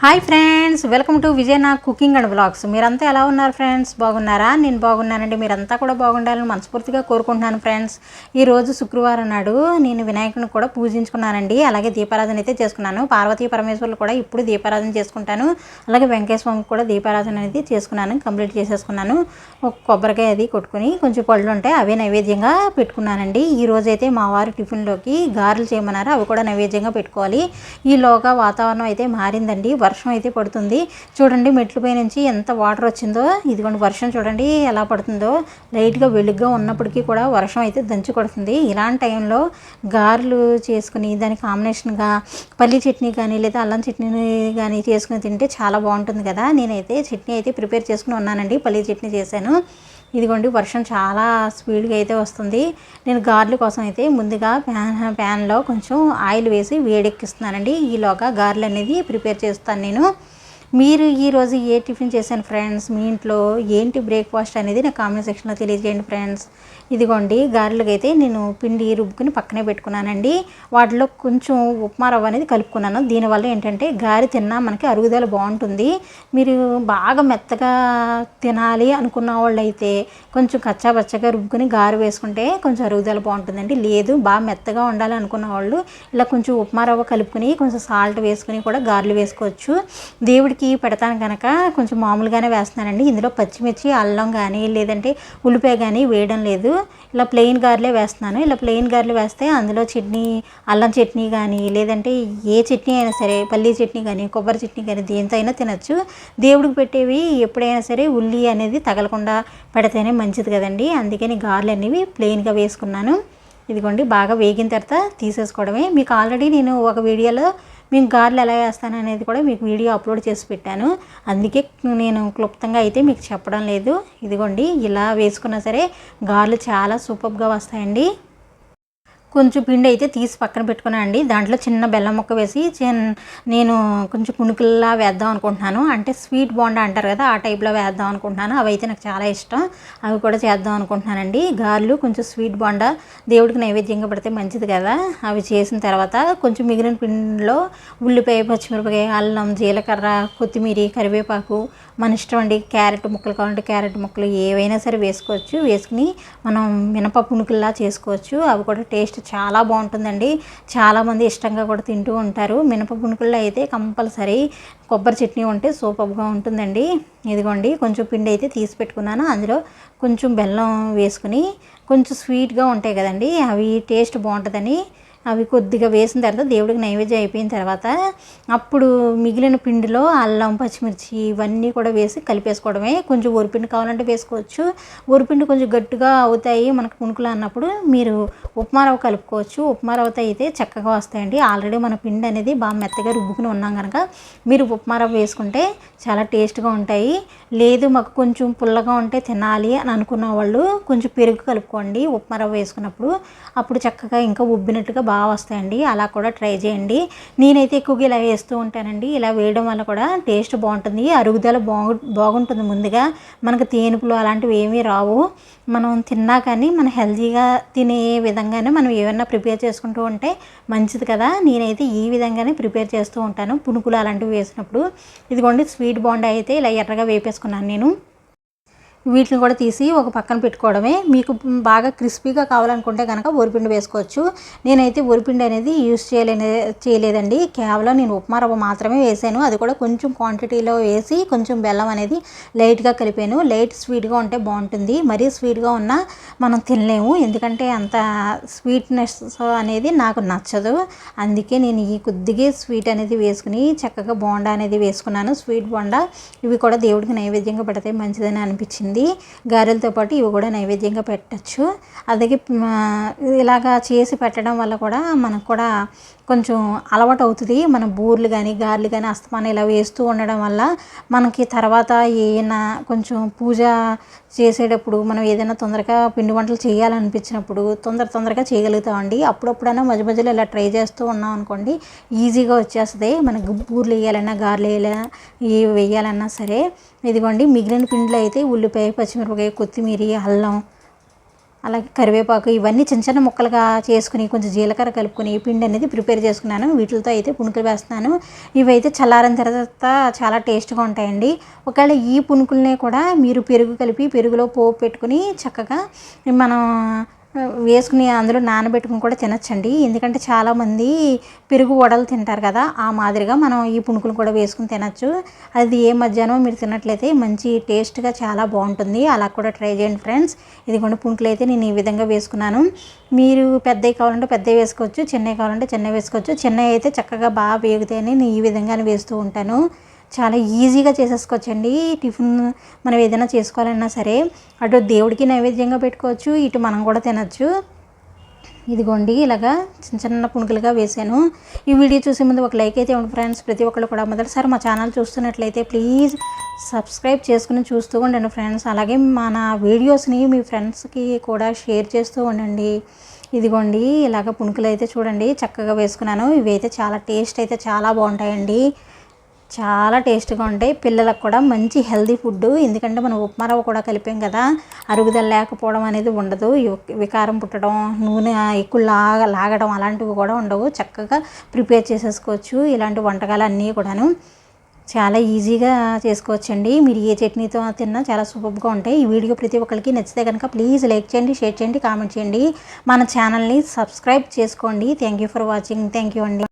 Hi friends welcome to విజయనా cooking and blogs మీరంతా ఎలా ఉన్నారు ఫ్రెండ్స్? బాగున్నారా? నేను బాగున్నానండి. మీరంతా కూడా బాగుండాలని మనస్ఫూర్తిగా కోరుకుంటున్నాను ఫ్రెండ్స్. ఈరోజు శుక్రవారం నాడు నేను వినాయకుని కూడా పూజించుకున్నానండి. అలాగే దీపారాధన అయితే చేసుకున్నాను. పార్వతీ పరమేశ్వరులు కూడా ఇప్పుడు దీపారాధన చేసుకుంటాను. అలాగే వెంకటేశ్వర కూడా దీపారాధన అనేది చేసుకున్నాను. కంప్లీట్ చేసేసుకున్నాను. ఒక కొబ్బరికాయ అది కొట్టుకుని కొంచెం పళ్ళు ఉంటాయి అవే నైవేద్యంగా పెట్టుకున్నానండి. ఈ అయితే మా వారు టిఫిన్లోకి గారెలు చేయమన్నారు. అవి కూడా నైవేద్యంగా పెట్టుకోవాలి. ఈలోగా వాతావరణం అయితే మారిందండి. వర్షం అయితే పడుతుంది. చూడండి మెట్లపై నుంచి ఎంత వాటర్ వచ్చిందో. ఇదిగోండి వర్షం చూడండి ఎలా పడుతుందో. లైట్గా వెలుగ్గా ఉన్నప్పటికీ కూడా వర్షం అయితే దంచి కొడుతుంది. ఇలాంటి టైంలో గారెలు చేసుకుని దాని కాంబినేషన్గా పల్లి చట్నీ కానీ లేదా అల్లం చట్నీ కానీ చేసుకుని తింటే చాలా బాగుంటుంది కదా. నేనైతే చట్నీ అయితే ప్రిపేర్ చేసుకుని ఉన్నానండి. పల్లి చట్నీ చేశాను. ఇదిగోండి వర్షం చాలా స్పీడ్గా అయితే వస్తుంది. నేను గార్ల కోసం అయితే ముందుగా ప్యాన్ ప్యాన్లో కొంచెం ఆయిల్ వేసి వేడెక్కిస్తున్నానండి. ఈలోగా గార్లు అనేది ప్రిపేర్ చేస్తాను నేను. మీరు ఈరోజు ఏ టిఫిన్ చేశాను ఫ్రెండ్స్? మీ ఇంట్లో ఏంటి బ్రేక్ఫాస్ట్ అనేది నా కామెంట్ సెక్షన్లో తెలియజేయండి ఫ్రెండ్స్. ఇదిగోండి గారెలకు అయితే నేను పిండి రుబ్బుకుని పక్కనే పెట్టుకున్నానండి. వాటిలో కొంచెం ఉప్మా రవ్వ అనేది కలుపుకున్నాను. దీనివల్ల ఏంటంటే గారె తిన్నా మనకి అరుగుదల బాగుంటుంది. మీరు బాగా మెత్తగా తినాలి అనుకున్న వాళ్ళు అయితే కొంచెం కచ్చా పచ్చగా రుబ్బుకుని గారు వేసుకుంటే కొంచెం అరుగుదల బాగుంటుందండి. లేదు బాగా మెత్తగా ఉండాలి అనుకున్న వాళ్ళు ఇలా కొంచెం ఉప్మా రవ్వ కలుపుకొని కొంచెం సాల్ట్ వేసుకుని కూడా గారెలు వేసుకోవచ్చు. దేవుడికి పెడతాను కనుక కొంచెం మామూలుగానే వేస్తున్నానండి. ఇందులో పచ్చిమిర్చి అల్లం కానీ లేదంటే ఉల్లిపాయ కానీ వేయడం లేదు. ఇలా ప్లెయిన్ గారెలే వేస్తున్నాను. ఇలా ప్లెయిన్ గారెలు వేస్తే అందులో చట్నీ అల్లం చట్నీ కానీ లేదంటే ఏ చట్నీ అయినా సరే పల్లీ చట్నీ కానీ కొబ్బరి చట్నీ కానీ దేంతో అయినా తినచ్చు. దేవుడికి పెట్టేవి ఎప్పుడైనా సరే ఉల్లి అనేది తగలకుండా పెడితేనే మంచిది కదండి. అందుకని గార్లు అనేవి ప్లెయిన్గా వేసుకున్నాను. ఇదిగోండి బాగా వేగిన తర్వాత తీసేసుకోవడమే. మీకు ఆల్రెడీ నేను ఒక వీడియోలో మేము గారెలు ఎలా వేస్తాను అనేది కూడా మీకు వీడియో అప్లోడ్ చేసి పెట్టాను. అందుకే నేను క్లుప్తంగా అయితే మీకు చెప్పడం లేదు. ఇదిగోండి ఇలా వేసుకున్నా సరే గారెలు చాలా సూపర్గా వస్తాయండి. కొంచెం పిండి అయితే తీసి పక్కన పెట్టుకున్నానండి. దాంట్లో చిన్న బెల్లం ముక్క వేసి చిన్న నేను కొంచెం కుణుకుల్లా వేద్దాం అనుకుంటున్నాను. అంటే స్వీట్ బోండా అంటారు కదా ఆ టైప్లో వేద్దాం అనుకుంటున్నాను. అవి అయితే నాకు చాలా ఇష్టం. అవి కూడా చేద్దాం అనుకుంటున్నానండి. గారెలు కొంచెం స్వీట్ బోండా దేవుడికి నైవేద్యంగా పెడితే మంచిది కదా. అవి చేసిన తర్వాత కొంచెం మిగిలిన పిండిలో ఉల్లిపాయ పచ్చిమిరపకాయ అల్లం జీలకర్ర కొత్తిమీర కరివేపాకు మన ఇష్టం అండి క్యారెట్ ముక్కలు కావాలంటే క్యారెట్ ముక్కలు ఏవైనా సరే వేసుకోవచ్చు. వేసుకుని మనం మినప పుణుకుల్లా చేసుకోవచ్చు. అవి కూడా టేస్ట్ చాలా బాగుంటుందండి. చాలామంది ఇష్టంగా కూడా తింటూ ఉంటారు. మినప పునుకుల్లో అయితే కంపల్సరీ కొబ్బరి చట్నీ ఉంటే సూపర్గా ఉంటుందండి. ఇదిగోండి కొంచెం పిండి అయితే తీసి పెట్టుకున్నాను. అందులో కొంచెం బెల్లం వేసుకుని కొంచెం స్వీట్గా ఉంటాయి కదండి. అవి టేస్ట్ బాగుంటుందని అవి కొద్దిగా వేసిన తర్వాత దేవుడికి నైవేద్యం అయిపోయిన తర్వాత అప్పుడు మిగిలిన పిండిలో అల్లం పచ్చిమిర్చి ఇవన్నీ కూడా వేసి కలిపేసుకోవడమే. కొంచెం ఒరిపిండి కావాలంటే వేసుకోవచ్చు. ఒరిపిండి కొంచెం గట్టిగా అవుతాయి మనకు పుణుకులు అన్నప్పుడు మీరు ఉప్మా రవ్వ కలుపుకోవచ్చు. ఉప్మా రవ్వతో అయితే చక్కగా వస్తాయండి. ఆల్రెడీ మన పిండి అనేది బాగా మెత్తగా రుబ్బుకుని ఉన్నాం కనుక మీరు ఉప్మా రవ్వ వేసుకుంటే చాలా టేస్ట్గా ఉంటాయి. లేదు మాకు కొంచెం పుల్లగా ఉంటే తినాలి అని అనుకున్న వాళ్ళు కొంచెం పెరుగు కలుపుకోండి. ఉప్మా రవ్వ వేసుకున్నప్పుడు అప్పుడు చక్కగా ఇంకా ఉబ్బినట్టుగా బాగా బాగా వస్తాయండి అలా కూడా ట్రై చేయండి. నేనైతే ఎక్కువగా ఇలా వేస్తూ ఉంటానండి. ఇలా వేయడం వల్ల కూడా టేస్ట్ బాగుంటుంది. అరుగుదల బాగు బాగుంటుంది ముందుగా. మనకు తేనుపులు అలాంటివి ఏమీ రావు. మనం తిన్నా కానీ మన హెల్తీగా తినే విధంగానే మనం ఏమన్నా ప్రిపేర్ చేసుకుంటూ ఉంటే మంచిది కదా. నేనైతే ఈ విధంగానే ప్రిపేర్ చేస్తూ ఉంటాను. పునుకులు అలాంటివి వేసినప్పుడు. ఇదిగోండి స్వీట్ బాండా అయితే ఇలా ఎర్రగా వేపేసుకున్నాను నేను. వీటిని కూడా తీసి ఒక పక్కన పెట్టుకోవడమే. మీకు బాగా క్రిస్పీగా కావాలనుకుంటే కనుక వరిపిండి వేసుకోవచ్చు. నేనైతే వరిపిండి అనేది యూస్ చేయలేని చేయలేదండి. కేవలం నేను ఉప్మా రవ్వ మాత్రమే వేసాను. అది కూడా కొంచెం క్వాంటిటీలో వేసి కొంచెం బెల్లం అనేది లైట్గా కలిపాను. లైట్ స్వీట్గా ఉంటే బాగుంటుంది. మరీ స్వీట్గా ఉన్నా మనం తినలేము. ఎందుకంటే అంత స్వీట్నెస్ అనేది నాకు నచ్చదు. అందుకే నేను ఈ కొద్దిగా స్వీట్ అనేది వేసుకుని చక్కగా బోండా అనేది వేసుకున్నాను. స్వీట్ బోండా ఇవి కూడా దేవుడికి నైవేద్యంగా పెడితే మంచిదని అనిపించింది. గారెలతో పాటు ఇవి కూడా నైవేద్యంగా పెట్టచ్చు. అలాగే ఇలాగా చేసి పెట్టడం వల్ల కూడా మనకు కూడా కొంచెం అలవాటు అవుతుంది. మన బూర్లు కానీ గారెలు కానీ అస్తమానం ఇలా వేస్తూ ఉండడం వల్ల మనకి తర్వాత ఏమైనా కొంచెం పూజ చేసేటప్పుడు మనం ఏదైనా తొందరగా పిండి వంటలు చేయాలనిపించినప్పుడు తొందర తొందరగా చేయగలుగుతామండి. అప్పుడప్పుడైనా మధ్య మధ్యలో ఇలా ట్రై చేస్తూ ఉన్నాం అనుకోండి ఈజీగా వచ్చేస్తుంది. మనకి బూర్లు వేయాలన్నా గారెలు వేయాలన్నా ఏ వేయాలన్నా సరే. ఇదిగోండి మిగిలిన పిండిలో అయితే ఉల్లిపాయ పచ్చిమిరపకాయ కొత్తిమీర అల్లం అలాగే కరివేపాకు ఇవన్నీ చిన్న చిన్న ముక్కలుగా చేసుకుని కొంచెం జీలకర్ర కలుపుకొని పిండి అనేది ప్రిపేర్ చేసుకున్నాను. వీటితో అయితే పునుకులు వేస్తున్నాను. ఇవైతే చల్లారిన తర్వాత చాలా టేస్ట్గా ఉంటాయండి. ఒకవేళ ఈ పునుకులనే కూడా మీరు పెరుగు కలిపి పెరుగులో పోపు పెట్టుకుని చక్కగా మనం వేసుకుని అందులో నానబెట్టుకుని కూడా తినచ్చండి. ఎందుకంటే చాలామంది పెరుగు వడలు తింటారు కదా ఆ మాదిరిగా మనం ఈ పుణుకులు కూడా వేసుకుని తినచ్చు. అది ఏ మధ్యాహ్నం మీరు తిన్నట్లయితే మంచి టేస్ట్గా చాలా బాగుంటుంది. అలా కూడా ట్రై చేయండి ఫ్రెండ్స్. ఇదిగోండి పుణుకులు అయితే నేను ఈ విధంగా వేసుకున్నాను. మీరు పెద్దవి కావాలంటే పెద్దవి వేసుకోవచ్చు చిన్నవి కావాలంటే చిన్నవి వేసుకోవచ్చు. చిన్నవి అయితే చక్కగా బాగా వేగుతాయని నేను ఈ విధంగానే వేస్తూ ఉంటాను. చాలా ఈజీగా చేసేసుకోవచ్చండి. టిఫిన్ మనం ఏదైనా చేసుకోవాలన్నా సరే అటు దేవుడికి నైవేద్యంగా పెట్టుకోవచ్చు ఇటు మనం కూడా తినచ్చు. ఇదిగోండి ఇలాగా చిన్న చిన్న పుణుకులుగా వేసాను ఈ వీడియో చూసే ముందు ఒక లైక్ అయితే ఉండి ఫ్రెండ్స్. ప్రతి ఒక్కళ్ళు కూడా మొదటిసారి మా ఛానల్ చూస్తున్నట్లయితే ప్లీజ్ సబ్స్క్రైబ్ చేసుకుని చూస్తూ ఉండండి ఫ్రెండ్స్. అలాగే మన వీడియోస్ని మీ ఫ్రెండ్స్కి కూడా షేర్ చేస్తూ ఉండండి. ఇదిగోండి ఇలాగ పుణుకులు అయితే చూడండి చక్కగా వేసుకున్నాను. ఇవి అయితే చాలా టేస్ట్ అయితే చాలా బాగుంటాయండి. చాలా టేస్ట్గా ఉంటాయి. పిల్లలకు కూడా మంచి హెల్దీ ఫుడ్ ఎందుకంటే మనం ఉప్మా రవ్వ కూడా కలిపాం కదా అరుగుదల లేకపోవడం అనేది ఉండదు. వికారం పుట్టడం నూనె ఎక్కువ లాగ లాగడం అలాంటివి కూడా ఉండవు. చక్కగా ప్రిపేర్ చేసేసుకోవచ్చు. ఇలాంటి వంటకాలు అన్నీ కూడాను చాలా ఈజీగా చేసుకోవచ్చండి. మీరు ఏ చట్నీతో తిన్నా చాలా సూపర్గా ఉంటాయి. ఈ వీడియో ప్రతి ఒక్కరికి నచ్చితే కనుక ప్లీజ్ లైక్ చేయండి షేర్ చేయండి కామెంట్ చేయండి. మన ఛానల్ని సబ్స్క్రైబ్ చేసుకోండి. Thank you for watching. Thank you అండి.